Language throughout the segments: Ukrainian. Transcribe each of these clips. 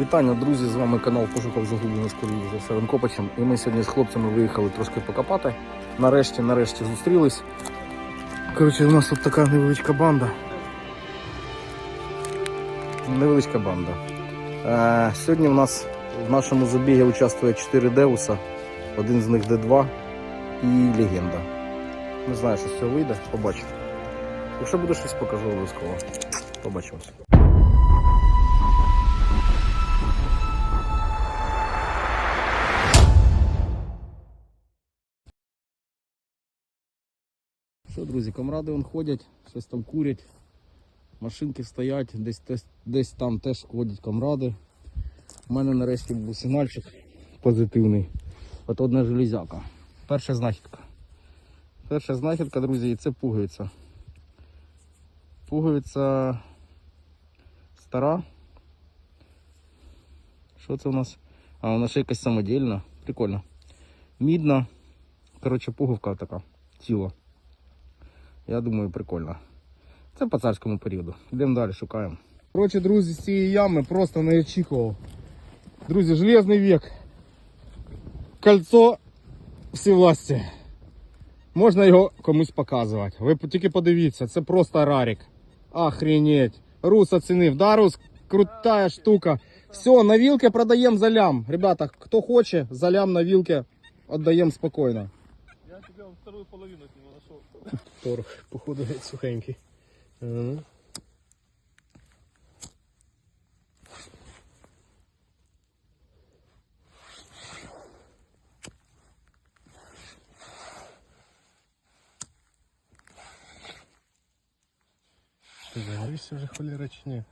Вітання, друзі! З вами канал Пошукав загублених скорів за Севен Копачем. І ми сьогодні з хлопцями виїхали трошки покопати. Нарешті, нарешті зустрілись. Коротше, у нас тут така невеличка банда. Невеличка банда. Е, сьогодні у нас в нашому забігі участвує 4 Деуса, один з них Д2 і Легенда. Не знаю, що з цього вийде, побачимо. Якщо буде щось, покажу обов'язково. Побачимось. Що, друзі, комради вон ходять, щось там курять, машинки стоять, десь, десь, десь там теж ходять комради. У мене нарешті був сигнальчик позитивний. От одна железяка. Перша знахідка. Перша знахідка, друзі, і це пуговиця. Пуговиця стара. Що це у нас? А, вона ще якась самодільна. Прикольно. Мідна. Коротше, пуговка така. Тіло. Я думаю, прикольно. Це по царському періоду. Йдемо далі, шукаємо. Коротше, друзі, з цієї ями просто не очікував. Друзі, железний вік. Кольцо всевласті. Можна його комусь показувати. Ви тільки подивіться, це просто рарик. Охренеть. Рус оцінив. Да, Рус, крутая штука. Все, на вилке продаємо за лям. Ребята, хто хоче, за лям на вилке віддаємо спокійно. Я тебе вторую половину нашел. Торг, походу, сухенький. Ага. Загорівся вже холіра чи ні?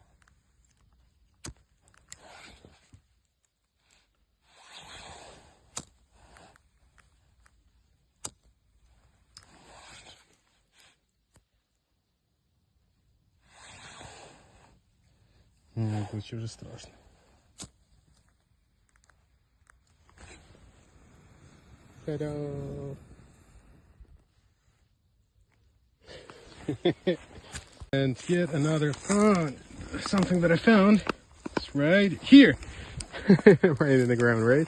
короче, вже страшно. Та-да! and yet another fun. Something that I found. It's right here. right in the ground, right?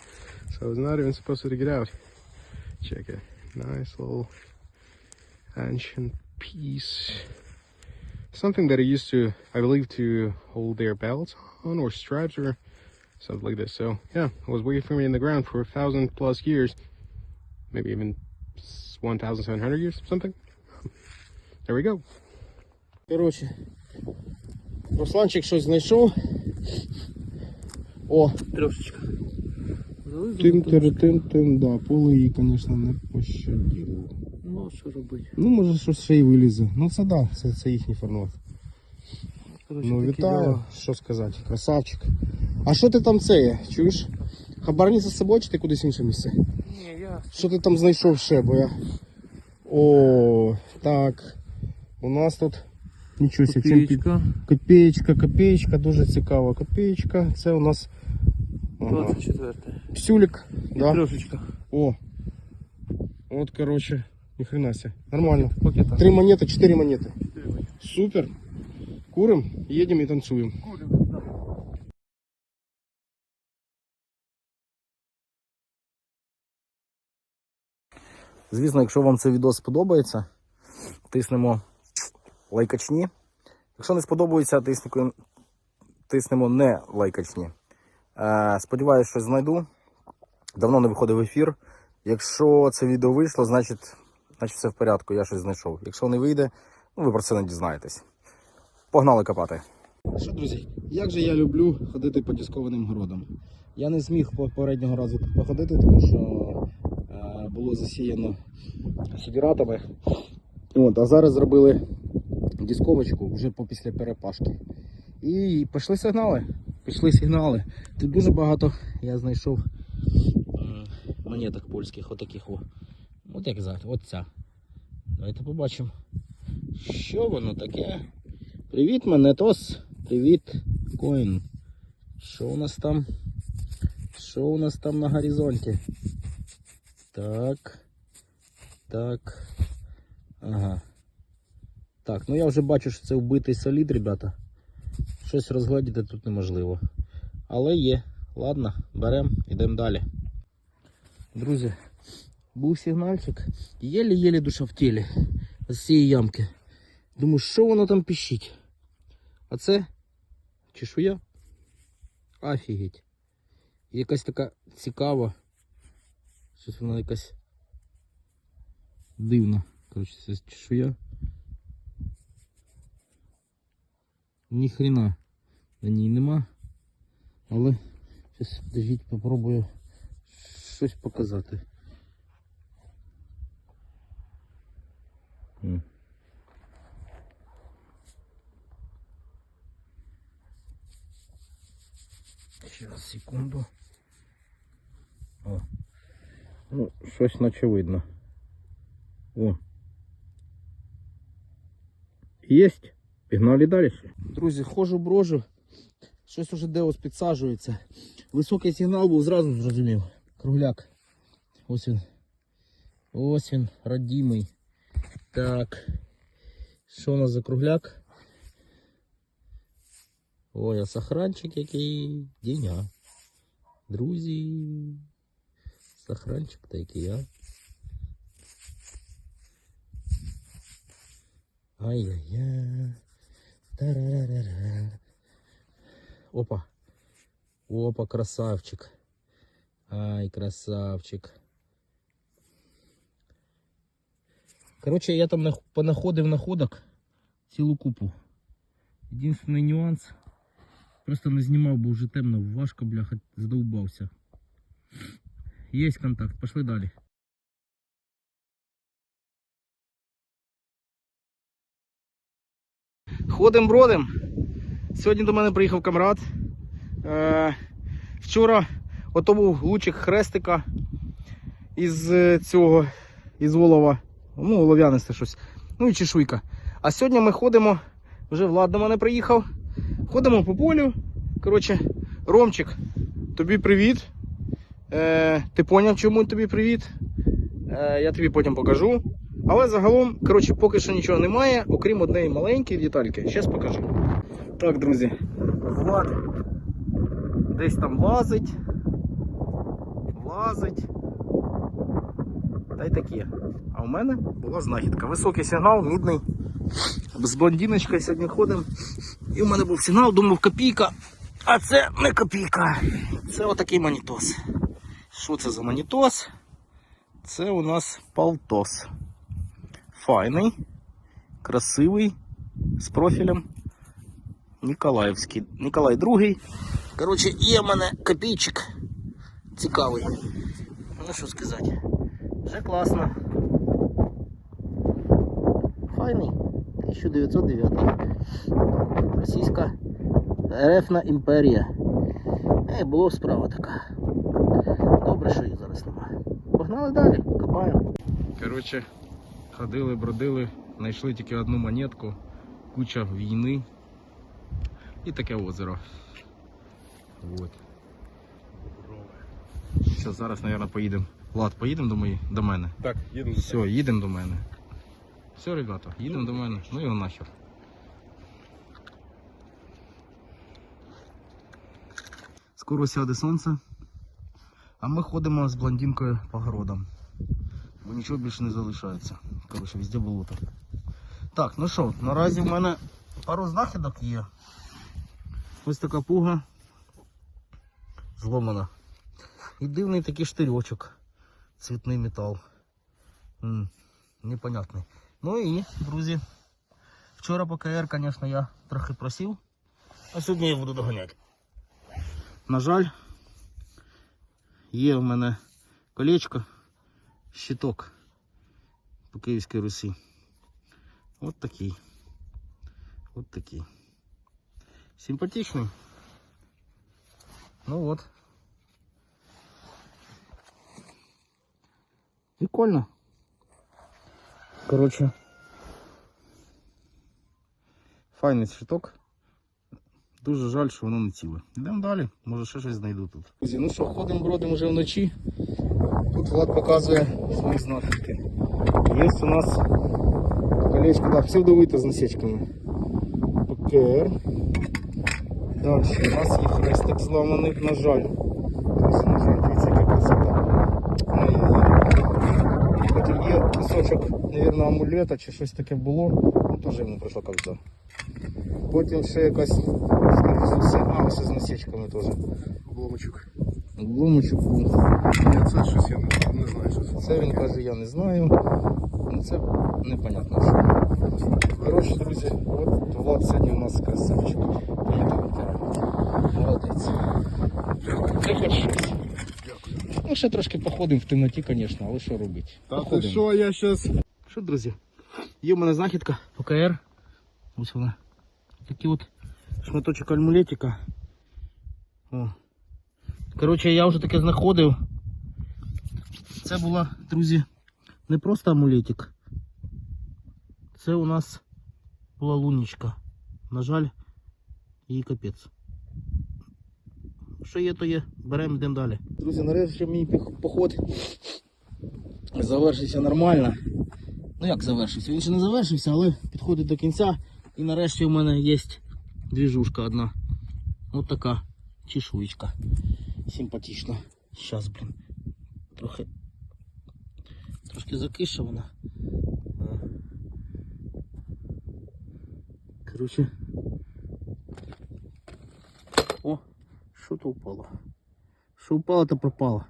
So it's not even supposed to get out. Check it. Nice little ancient piece. Something that I used to, I believe, to hold their belts on or straps or something like this. So yeah, it was waiting for me in the ground for a thousand plus years, maybe even 1,700 years, something. There we go. Коротше, Русланчик щось знайшов. О, Трешечка. тим тим тим тим да, поле її, звісно, не пощадило. Ну, що робити? Ну, може, щось ще й вилізе. Ну, це да, це, це їхній формат. Короче, Ну, вітаю, діла. що сказати, красавчик. А що ти там це є, чуєш? Хабарниця з собою чи ти кудись інше місце? Ні, я Що ти там знайшов ще, бо я. О, так. У нас тут нічого себе. під- копеечка. Копеечка, копеечка, дуже цікава копеечка. Це у нас ага. 24. псюлік. Да? Трешечка. О. От, короче, ни хрена себе. Нормально. Пакета. Три монеты, четыре монеты. Супер. Курим, едем и танцуем. Звісно, якщо вам це відео сподобається, тиснемо лайкачні. Якщо не сподобається, тиснемо, тиснемо не лайкачні. Е, сподіваюсь, що знайду. Давно не виходив в ефір. Якщо це відео вийшло, значить, значить все в порядку, я щось знайшов. Якщо не вийде, ну ви про це не дізнаєтесь. Погнали копати. Що, друзі, як же я люблю ходити по дискованим городам. Я не зміг попереднього разу походити, тому що е, було засіяно сідіратами. От, а зараз зробили дисковочку вже після перепашки. І пішли сигнали. Пішли сигнали. Тут дуже багато я знайшов м, монеток польських, отаких о. От як зараз, от ця. Давайте побачимо. Що воно таке? Привіт, монетос. Привіт, коін. Що у нас там? Що у нас там на горизонті? Так. Так. Ага. Так, ну я вже бачу, що це вбитий солід, ребята. Щось розгледіти тут неможливо. Але є. Ладно, беремо, йдемо далі. Друзі, був сигнальчик. Єлі-єлі душа в тілі з цієї ямки. Думаю, що воно там піщить? А це чешуя. Офігеть. Якась така цікава. Щось вона якась дивна. Коротше, це чешуя. Ні хрена на ній нема. Але зараз подождіть, попробую щось показати. М. Сейчас, секунду. О. Ну, щось наче видно. О. Єсть. Пігнали далі. Друзі, ходжу брожу. Щось уже деос підсаджується. Високий сигнал був, зразу зрозумів. Кругляк. Ось він. Ось він, родимий. Так. Що у нас за кругляк? Ой, а сохранчик який. Деня. Друзі. Сохранчик такий, а. Ай-яй-яй. Тарарарара. Опа. Опа, красавчик. Ай, красавчик. Короче, я там нах- понаходив находок цілу купу. Єдиний нюанс. Просто не знімав, бо вже темно, важко, бляха, задовбався. Є контакт, пішли далі. Ходим бродим. Сьогодні до мене приїхав камрад. Е, вчора ото був лучик хрестика із е, цього, із волова. Ну, олов'янисте щось. Ну і чешуйка. А сьогодні ми ходимо, вже Влад до мене приїхав. Ходимо по полю. Коротше, Ромчик, тобі привіт. Е, ти поняв, чому тобі привіт? Е, я тобі потім покажу. Але загалом, коротше, поки що нічого немає, окрім однієї маленької детальки. Зараз покажу. Так, друзі, Влад десь там лазить, лазить. Та й таке. А у мене була знахідка. Високий сигнал, мідний. З блондиночкою сьогодні ходимо. І у мене був сигнал, думав копійка. А це не копійка. Це отакий монітос. Що це за монітос? Це у нас Палтос. Файний, красивий, з профілем. Ніколаївський. Ніколай II. Коротше, є в мене копійчик цікавий. Ну що сказати. Вже класно. Файний. 1909. Російська РФна імперія. Е, було справа така. Добре, що її зараз немає. Погнали далі, копаємо. Коротше, ходили, бродили, знайшли тільки одну монетку, куча війни і таке озеро. Вот. Зараз, мабуть, поїдемо. Влад, поїдемо до, мої, до мене. Так, їдемо. Все, їдемо до мене. Все, ребята, їдемо до мене. Ну його нахер. Скоро сяде сонце. А ми ходимо з блондинкою по городам. Бо нічого більше не залишається. Коротше, везде болото. Так, ну що, наразі в мене пару знахідок є. Ось така пуга зломана. І дивний такий штирьочок. Цвітний метал. М, непонятний. Ну і, друзі, вчора по КР, звісно, я трохи просів, а сьогодні я буду доганяти. На жаль, є в мене колечко, щиток по Київській Русі. От такий. От такий. Симпатичний. Ну от. Прикольно. Коротше. Файний щиток. Дуже жаль, що воно не ціле. Йдемо далі, може ще щось знайду тут. Друзі, ну що, ходимо, бродимо вже вночі. Тут Влад показує свої знахідки. Є у нас колечко, так, псевдовите з насічками. ПКР. Далі у нас є хрестик зламаний, на жаль. Ось, на жаль, дивіться, яка красота. Ай-яй-яй. Потім є кусочок, мабуть, амулета чи щось таке було. Ну, теж йому прийшло кольцо. Потім ще якась, а, ось з насічками теж. Обломочок. Обломочок був. Ні, це щось я не, не знаю, що це. Це він каже, я не знаю. Ну це непонятно що. Коротше, друзі, от Влад сьогодні у нас красавчик. Молодець. Ти хоч щось. Ну, ще трошки походимо в темноті, звісно, але що робити? Та ти що, я щас... Що, друзі? Є в мене знахідка ОКР. Ось вона. Такий от шматочок альмулетика. О. Коротше, я вже таке знаходив. Це була, друзі, не просто амулетик. Це у нас була лунічка. На жаль, їй капець. Що є, то є. Беремо, йдемо далі. Друзі, нарешті мій поход завершився нормально. Ну як завершився? Він ще не завершився, але підходить до кінця. І нарешті у мене є двіжушка одна. От така чешуєчка. Симпатична. Щас, блін. Трохи. Трошки закиша вона. А. Короче. О, що то упало? Що упало, то пропало.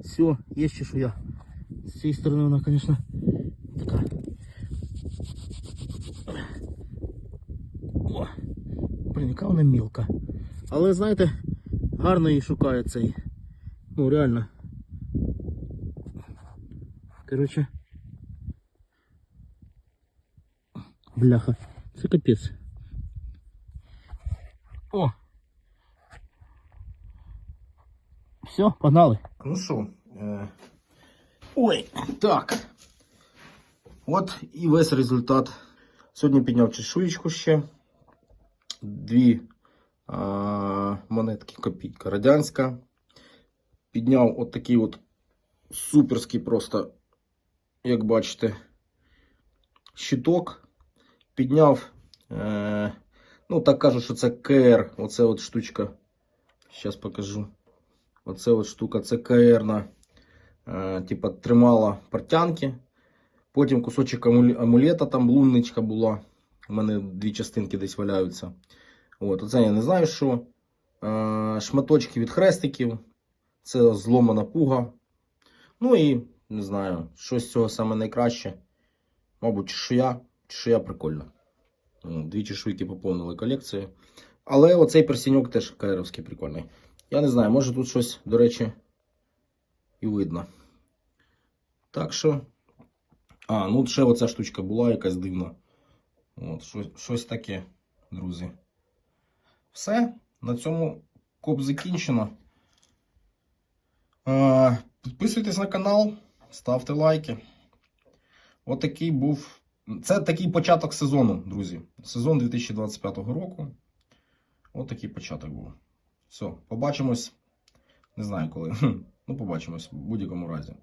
Все, є чешуя. З цієї сторони вона, звісно, така. О, блін, яка вона мілка. Але знаєте, гарно її шукає цей. Ну, реально. Короче. Бляха. Це капець. Все, погнали. Ну що, е... Ой, так. От і весь результат. Сьогодні підняв чешуєчку ще. Дві а, монетки копійка радянська. Підняв от такий от суперський просто, як бачите, щиток. Підняв, е, ну так кажуть, що це КР, оце от штучка. Зараз покажу. Оце от штука, це КР е, типа тримала портянки. Потім кусочок амулета, там лунничка була. У мене дві частинки десь валяються. От, оце я не знаю, що. Е, шматочки від хрестиків. Це зломана пуга. Ну і не знаю, що з цього саме найкраще. Мабуть, чешуя. Чешуя прикольна. Дві чешуйки поповнили колекцію. Але оцей персіньок теж каєровський прикольний. Я не знаю, може тут щось, до речі, і видно. Так що. А, ну ще оця штучка була якась дивна. От, щось, щось таке, друзі. Все. На цьому коп закінчено. А, підписуйтесь на канал, ставте лайки. Отакий був. Це такий початок сезону, друзі. Сезон 2025 року. Отакий початок був. Все, побачимось. Не знаю коли. Ну, побачимось в будь-якому разі.